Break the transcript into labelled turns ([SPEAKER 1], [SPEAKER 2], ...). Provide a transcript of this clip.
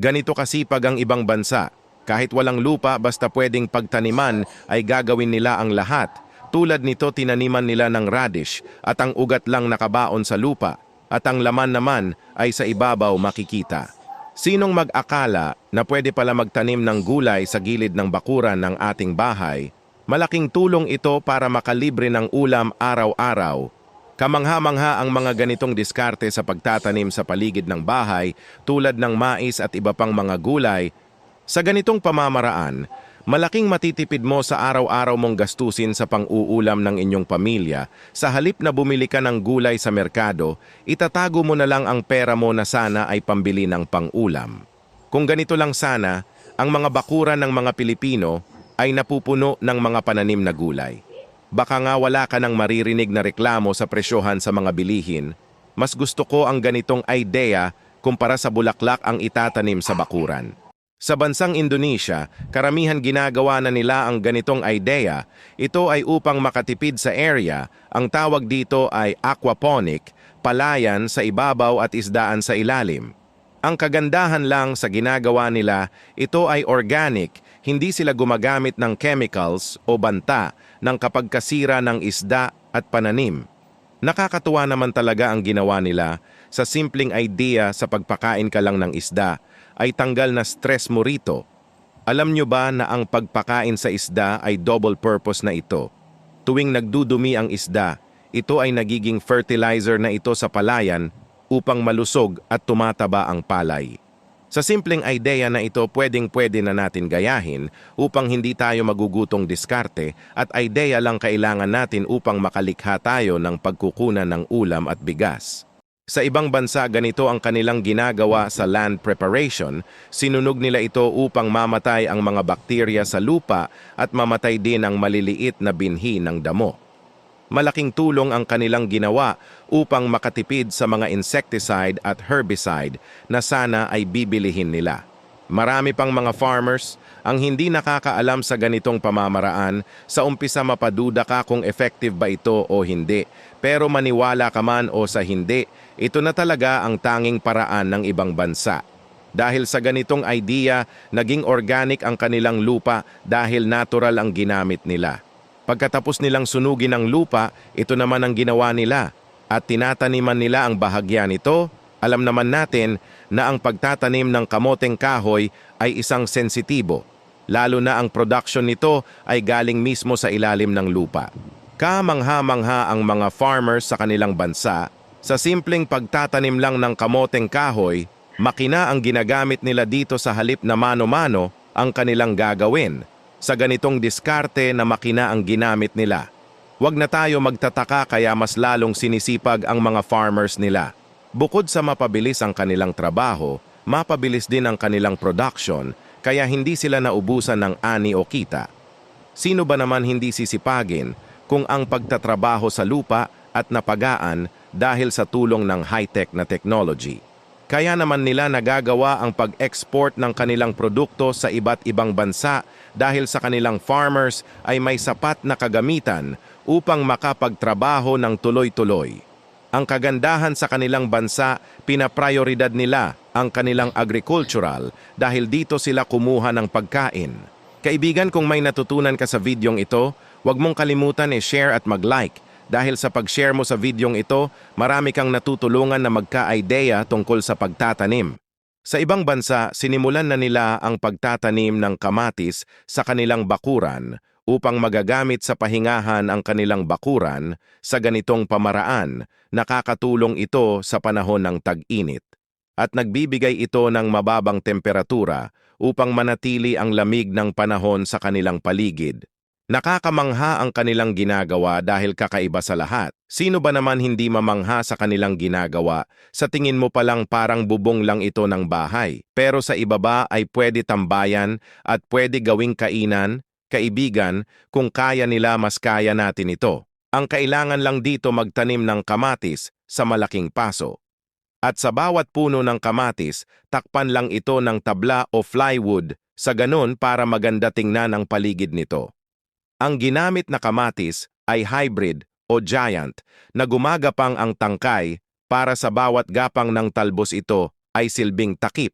[SPEAKER 1] Ganito kasipag ang ibang bansa. Kahit walang lupa basta pwedeng pagtaniman ay gagawin nila ang lahat. Tulad nito tinaniman nila ng radish at ang ugat lang nakabaon sa lupa at ang laman naman ay sa ibabaw makikita. Sinong mag-akala na pwede pala magtanim ng gulay sa gilid ng bakuran ng ating bahay? Malaking tulong ito para makalibre ng ulam araw-araw. Kamangha-mangha ang mga ganitong diskarte sa pagtatanim sa paligid ng bahay tulad ng mais at iba pang mga gulay. Sa ganitong pamamaraan, malaking matitipid mo sa araw-araw mong gastusin sa pang-uulam ng inyong pamilya. Sa halip na bumili ka ng gulay sa merkado, itatago mo na lang ang pera mo na sana ay pambili ng pang-ulam. Kung ganito lang sana, ang mga bakuran ng mga Pilipino ay napupuno ng mga pananim na gulay. Baka nga wala ka ng maririnig na reklamo sa presyohan sa mga bilihin. Mas gusto ko ang ganitong idea kumpara sa bulaklak ang itatanim sa bakuran. Sa bansang Indonesia, karamihan ginagawa na nila ang ganitong idea. Ito ay upang makatipid sa area. Ang tawag dito ay aquaponic, palayan sa ibabaw at isdaan sa ilalim. Ang kagandahan lang sa ginagawa nila, ito ay organic, hindi sila gumagamit ng chemicals o banta ng kapag kasira ng isda at pananim. Nakakatuwa naman talaga ang ginawa nila sa simpleng idea sa pagpakain ka lang ng isda ay tanggal na stress mo rito. Alam nyo ba na ang pagpakain sa isda ay double purpose na ito? Tuwing nagdudumi ang isda, ito ay nagiging fertilizer na ito sa palayan upang malusog at tumataba ang palay. Sa simpleng idea na ito pwedeng-pwede na natin gayahin upang hindi tayo magugutong diskarte at idea lang kailangan natin upang makalikha tayo ng pagkukunan ng ulam at bigas. Sa ibang bansa ganito ang kanilang ginagawa sa land preparation, sinunog nila ito upang mamatay ang mga bakterya sa lupa at mamatay din ang maliliit na binhi ng damo malaking tulong ang kanilang ginawa upang makatipid sa mga insecticide at herbicide na sana ay bibilihin nila. Marami pang mga farmers ang hindi nakakaalam sa ganitong pamamaraan, sa umpisa mapaduda ka kung effective ba ito o hindi. Pero maniwala ka man o sa hindi, ito na talaga ang tanging paraan ng ibang bansa. Dahil sa ganitong idea, naging organic ang kanilang lupa dahil natural ang ginamit nila. Pagkatapos nilang sunugin ang lupa, ito naman ang ginawa nila at tinataniman nila ang bahagya nito. Alam naman natin na ang pagtatanim ng kamoteng kahoy ay isang sensitibo, lalo na ang production nito ay galing mismo sa ilalim ng lupa. Kamangha-mangha ang mga farmers sa kanilang bansa, sa simpleng pagtatanim lang ng kamoteng kahoy, makina ang ginagamit nila dito sa halip na mano-mano ang kanilang gagawin sa ganitong diskarte na makina ang ginamit nila. Huwag na tayo magtataka kaya mas lalong sinisipag ang mga farmers nila. Bukod sa mapabilis ang kanilang trabaho, mapabilis din ang kanilang production kaya hindi sila naubusan ng ani o kita. Sino ba naman hindi sisipagin kung ang pagtatrabaho sa lupa at napagaan dahil sa tulong ng high-tech na technology? Kaya naman nila nagagawa ang pag-export ng kanilang produkto sa iba't ibang bansa dahil sa kanilang farmers ay may sapat na kagamitan upang makapagtrabaho ng tuloy-tuloy. Ang kagandahan sa kanilang bansa, pinaprioridad nila ang kanilang agricultural dahil dito sila kumuha ng pagkain. Kaibigan, kung may natutunan ka sa videong ito, huwag mong kalimutan i-share at mag-like dahil sa pag-share mo sa videong ito, marami kang natutulungan na magka-idea tungkol sa pagtatanim. Sa ibang bansa, sinimulan na nila ang pagtatanim ng kamatis sa kanilang bakuran upang magagamit sa pahingahan ang kanilang bakuran sa ganitong pamaraan, nakakatulong ito sa panahon ng tag-init. At nagbibigay ito ng mababang temperatura upang manatili ang lamig ng panahon sa kanilang paligid. Nakakamangha ang kanilang ginagawa dahil kakaiba sa lahat. Sino ba naman hindi mamangha sa kanilang ginagawa? Sa tingin mo palang parang bubong lang ito ng bahay. Pero sa ibaba ay pwede tambayan at pwede gawing kainan, kaibigan, kung kaya nila mas kaya natin ito. Ang kailangan lang dito magtanim ng kamatis sa malaking paso. At sa bawat puno ng kamatis, takpan lang ito ng tabla o plywood sa ganun para maganda tingnan ang paligid nito. Ang ginamit na kamatis ay hybrid o giant na gumagapang ang tangkay para sa bawat gapang ng talbos ito ay silbing takip.